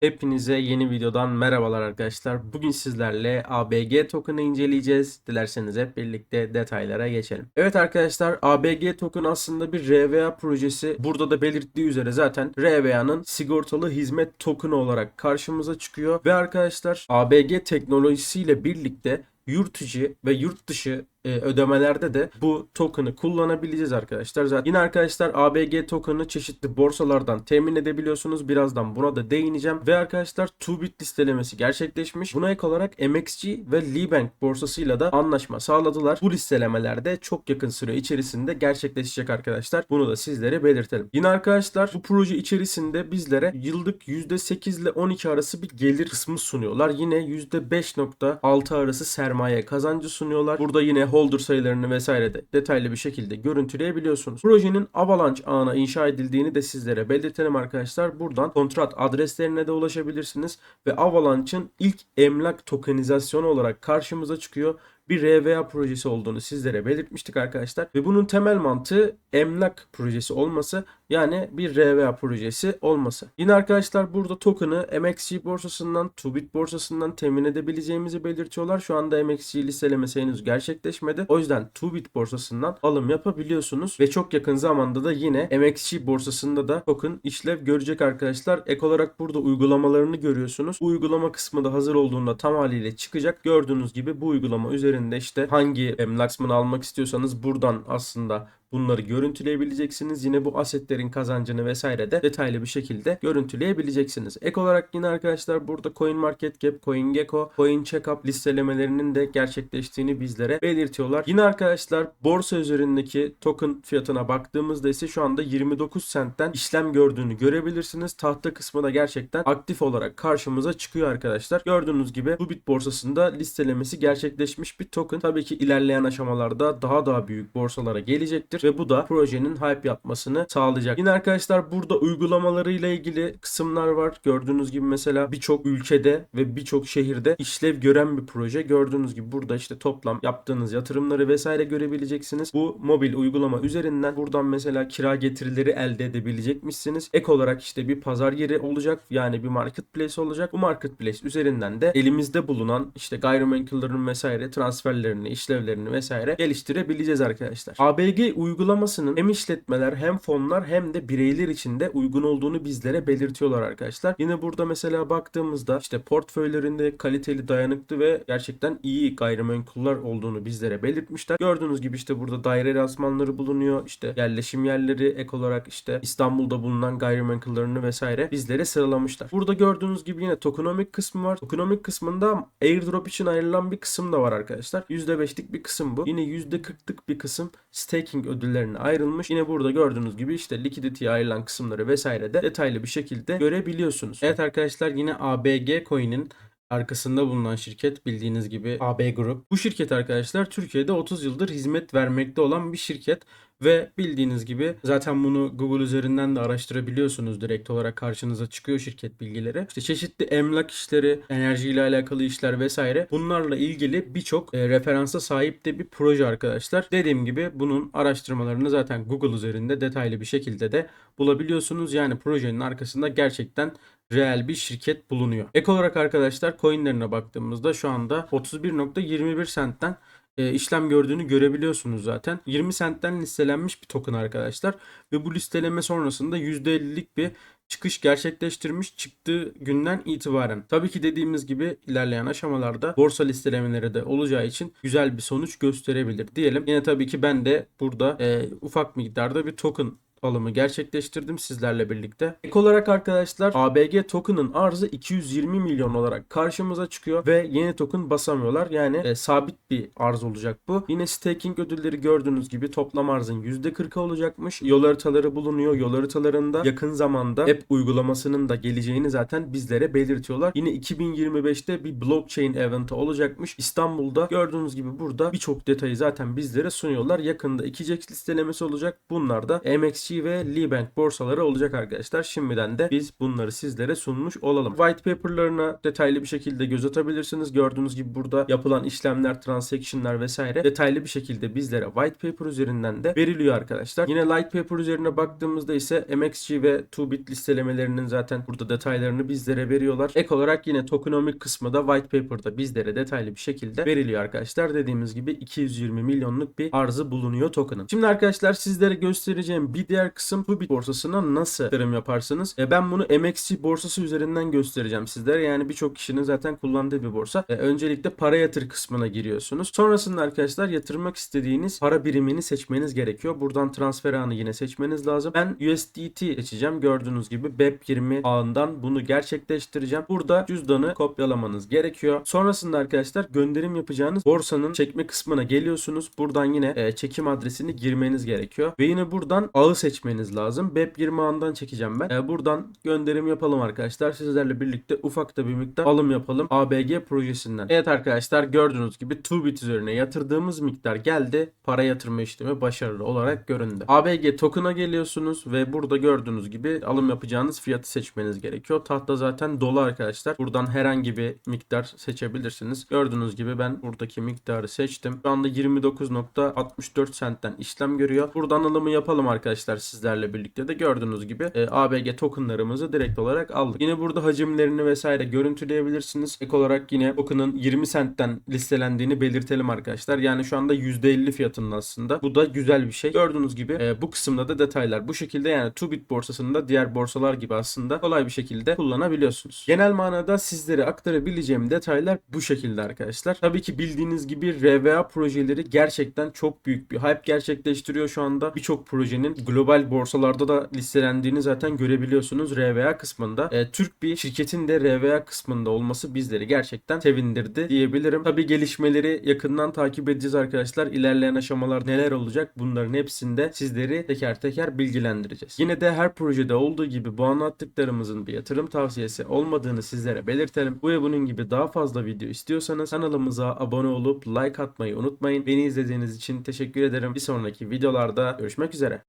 Hepinize yeni videodan merhabalar arkadaşlar. Bugün sizlerle ABG token'ı inceleyeceğiz. Dilerseniz hep birlikte detaylara geçelim. Evet arkadaşlar ABG token aslında bir RVA projesi. Burada da belirttiği üzere zaten RVA'nın sigortalı hizmet token'ı olarak karşımıza çıkıyor. Ve arkadaşlar ABG teknolojisiyle birlikte yurt içi ve yurt dışı e, ödemelerde de bu token'ı kullanabileceğiz arkadaşlar. Zaten yine arkadaşlar ABG token'ı çeşitli borsalardan temin edebiliyorsunuz. Birazdan buna da değineceğim. Ve arkadaşlar 2bit listelemesi gerçekleşmiş. Buna ek olarak MXG ve Libank borsasıyla da anlaşma sağladılar. Bu listelemelerde çok yakın süre içerisinde gerçekleşecek arkadaşlar. Bunu da sizlere belirtelim. Yine arkadaşlar bu proje içerisinde bizlere yıllık %8 ile 12 arası bir gelir kısmı sunuyorlar. Yine %5.6 arası sermaye kazancı sunuyorlar. Burada yine holder sayılarını vesaire de detaylı bir şekilde görüntüleyebiliyorsunuz. Projenin Avalanche ağına inşa edildiğini de sizlere belirtelim arkadaşlar. Buradan kontrat adreslerine de ulaşabilirsiniz ve Avalanche'ın ilk emlak tokenizasyonu olarak karşımıza çıkıyor bir RVA projesi olduğunu sizlere belirtmiştik arkadaşlar. Ve bunun temel mantığı emlak projesi olması yani bir RVA projesi olması. Yine arkadaşlar burada token'ı MXC borsasından, Tubit borsasından temin edebileceğimizi belirtiyorlar. Şu anda MXC listelemesi henüz gerçekleşmedi. O yüzden Tubit borsasından alım yapabiliyorsunuz. Ve çok yakın zamanda da yine MXC borsasında da token işlev görecek arkadaşlar. Ek olarak burada uygulamalarını görüyorsunuz. Uygulama kısmı da hazır olduğunda tam haliyle çıkacak. Gördüğünüz gibi bu uygulama üzerinde işte hangi emlak kısmını almak istiyorsanız buradan aslında Bunları görüntüleyebileceksiniz. Yine bu asetlerin kazancını vesaire de detaylı bir şekilde görüntüleyebileceksiniz. Ek olarak yine arkadaşlar burada CoinMarketCap, CoinGecko, CoinCheckup listelemelerinin de gerçekleştiğini bizlere belirtiyorlar. Yine arkadaşlar borsa üzerindeki token fiyatına baktığımızda ise şu anda 29 centten işlem gördüğünü görebilirsiniz. Tahta kısmı da gerçekten aktif olarak karşımıza çıkıyor arkadaşlar. Gördüğünüz gibi bu bit borsasında listelemesi gerçekleşmiş bir token. Tabii ki ilerleyen aşamalarda daha daha büyük borsalara gelecektir ve bu da projenin hype yapmasını sağlayacak. Yine arkadaşlar burada uygulamalarıyla ilgili kısımlar var. Gördüğünüz gibi mesela birçok ülkede ve birçok şehirde işlev gören bir proje. Gördüğünüz gibi burada işte toplam yaptığınız yatırımları vesaire görebileceksiniz. Bu mobil uygulama üzerinden buradan mesela kira getirileri elde edebilecekmişsiniz. Ek olarak işte bir pazar yeri olacak. Yani bir marketplace olacak. Bu marketplace üzerinden de elimizde bulunan işte gayrimenkullerin vesaire transferlerini, işlevlerini vesaire geliştirebileceğiz arkadaşlar. ABG uygulamasının hem işletmeler hem fonlar hem de bireyler için de uygun olduğunu bizlere belirtiyorlar arkadaşlar. Yine burada mesela baktığımızda işte portföylerinde kaliteli, dayanıklı ve gerçekten iyi gayrimenkuller olduğunu bizlere belirtmişler. Gördüğünüz gibi işte burada daire rasmanları bulunuyor. İşte yerleşim yerleri ek olarak işte İstanbul'da bulunan gayrimenkullerini vesaire bizlere sıralamışlar. Burada gördüğünüz gibi yine tokenomic kısmı var. Tokenomic kısmında airdrop için ayrılan bir kısım da var arkadaşlar. %5'lik bir kısım bu. Yine %40'lık bir kısım staking ödüllerine ayrılmış. Yine burada gördüğünüz gibi işte liquidity'ye ayrılan kısımları vesaire de detaylı bir şekilde görebiliyorsunuz. Evet arkadaşlar yine ABG Coin'in arkasında bulunan şirket bildiğiniz gibi AB Group. Bu şirket arkadaşlar Türkiye'de 30 yıldır hizmet vermekte olan bir şirket ve bildiğiniz gibi zaten bunu Google üzerinden de araştırabiliyorsunuz. Direkt olarak karşınıza çıkıyor şirket bilgileri. İşte çeşitli emlak işleri, enerjiyle alakalı işler vesaire bunlarla ilgili birçok e, referansa sahip de bir proje arkadaşlar. Dediğim gibi bunun araştırmalarını zaten Google üzerinde detaylı bir şekilde de bulabiliyorsunuz. Yani projenin arkasında gerçekten reel bir şirket bulunuyor. Ek olarak arkadaşlar coinlerine baktığımızda şu anda 31.21 centten e, işlem gördüğünü görebiliyorsunuz zaten. 20 centten listelenmiş bir token arkadaşlar ve bu listeleme sonrasında %50'lik bir çıkış gerçekleştirmiş çıktığı günden itibaren. Tabii ki dediğimiz gibi ilerleyen aşamalarda borsa listelemeleri de olacağı için güzel bir sonuç gösterebilir diyelim. Yine tabii ki ben de burada e, ufak miktarda bir token alımı gerçekleştirdim sizlerle birlikte. Ek olarak arkadaşlar ABG token'ın arzı 220 milyon olarak karşımıza çıkıyor ve yeni token basamıyorlar. Yani e, sabit bir arz olacak bu. Yine staking ödülleri gördüğünüz gibi toplam arzın %40'a olacakmış. Yol haritaları bulunuyor. Yol haritalarında yakın zamanda app uygulamasının da geleceğini zaten bizlere belirtiyorlar. Yine 2025'te bir blockchain eventi olacakmış. İstanbul'da gördüğünüz gibi burada birçok detayı zaten bizlere sunuyorlar. Yakında 2 listelemesi olacak. Bunlar da MXC MXC ve Libank borsaları olacak arkadaşlar. Şimdiden de biz bunları sizlere sunmuş olalım. White paper'larına detaylı bir şekilde göz atabilirsiniz. Gördüğünüz gibi burada yapılan işlemler, transaction'lar vesaire detaylı bir şekilde bizlere white paper üzerinden de veriliyor arkadaşlar. Yine light paper üzerine baktığımızda ise MXC ve 2bit listelemelerinin zaten burada detaylarını bizlere veriyorlar. Ek olarak yine tokenomic kısmı da white paper'da bizlere detaylı bir şekilde veriliyor arkadaşlar. Dediğimiz gibi 220 milyonluk bir arzı bulunuyor token'ın. Şimdi arkadaşlar sizlere göstereceğim bir diğer kısım 2bit borsasına nasıl yatırım yaparsınız? E, ben bunu MXC borsası üzerinden göstereceğim sizlere. Yani birçok kişinin zaten kullandığı bir borsa. E, öncelikle para yatır kısmına giriyorsunuz. Sonrasında arkadaşlar yatırmak istediğiniz para birimini seçmeniz gerekiyor. Buradan transfer ağını yine seçmeniz lazım. Ben USDT seçeceğim. Gördüğünüz gibi BEP20 ağından bunu gerçekleştireceğim. Burada cüzdanı kopyalamanız gerekiyor. Sonrasında arkadaşlar gönderim yapacağınız borsanın çekme kısmına geliyorsunuz. Buradan yine e, çekim adresini girmeniz gerekiyor. Ve yine buradan ağı seçmeniz lazım. BEP20 ağından çekeceğim ben. E, buradan gönderim yapalım arkadaşlar. Sizlerle birlikte ufak da bir miktar alım yapalım ABG projesinden. Evet arkadaşlar gördüğünüz gibi 2bit üzerine yatırdığımız miktar geldi. Para yatırma işlemi başarılı olarak göründü. ABG token'a geliyorsunuz ve burada gördüğünüz gibi alım yapacağınız fiyatı seçmeniz gerekiyor. Tahta zaten dolu arkadaşlar. Buradan herhangi bir miktar seçebilirsiniz. Gördüğünüz gibi ben buradaki miktarı seçtim. Şu anda 29.64 centten işlem görüyor. Buradan alımı yapalım arkadaşlar sizlerle birlikte de gördüğünüz gibi e, ABG tokenlarımızı direkt olarak aldık. Yine burada hacimlerini vesaire görüntüleyebilirsiniz. Ek olarak yine token'ın 20 centten listelendiğini belirtelim arkadaşlar. Yani şu anda %50 fiyatının aslında. Bu da güzel bir şey. Gördüğünüz gibi e, bu kısımda da detaylar bu şekilde yani 2bit borsasında diğer borsalar gibi aslında kolay bir şekilde kullanabiliyorsunuz. Genel manada sizlere aktarabileceğim detaylar bu şekilde arkadaşlar. Tabii ki bildiğiniz gibi RVA projeleri gerçekten çok büyük bir hype gerçekleştiriyor şu anda. Birçok projenin global borsalarda da listelendiğini zaten görebiliyorsunuz RVA kısmında. E, Türk bir şirketin de RVA kısmında olması bizleri gerçekten sevindirdi diyebilirim. Tabii gelişmeleri yakından takip edeceğiz arkadaşlar. İlerleyen aşamalar neler olacak bunların hepsinde sizleri teker teker bilgilendireceğiz. Yine de her projede olduğu gibi bu anlattıklarımızın bir yatırım tavsiyesi olmadığını sizlere belirtelim. Bu ve bunun gibi daha fazla video istiyorsanız kanalımıza abone olup like atmayı unutmayın. Beni izlediğiniz için teşekkür ederim. Bir sonraki videolarda görüşmek üzere.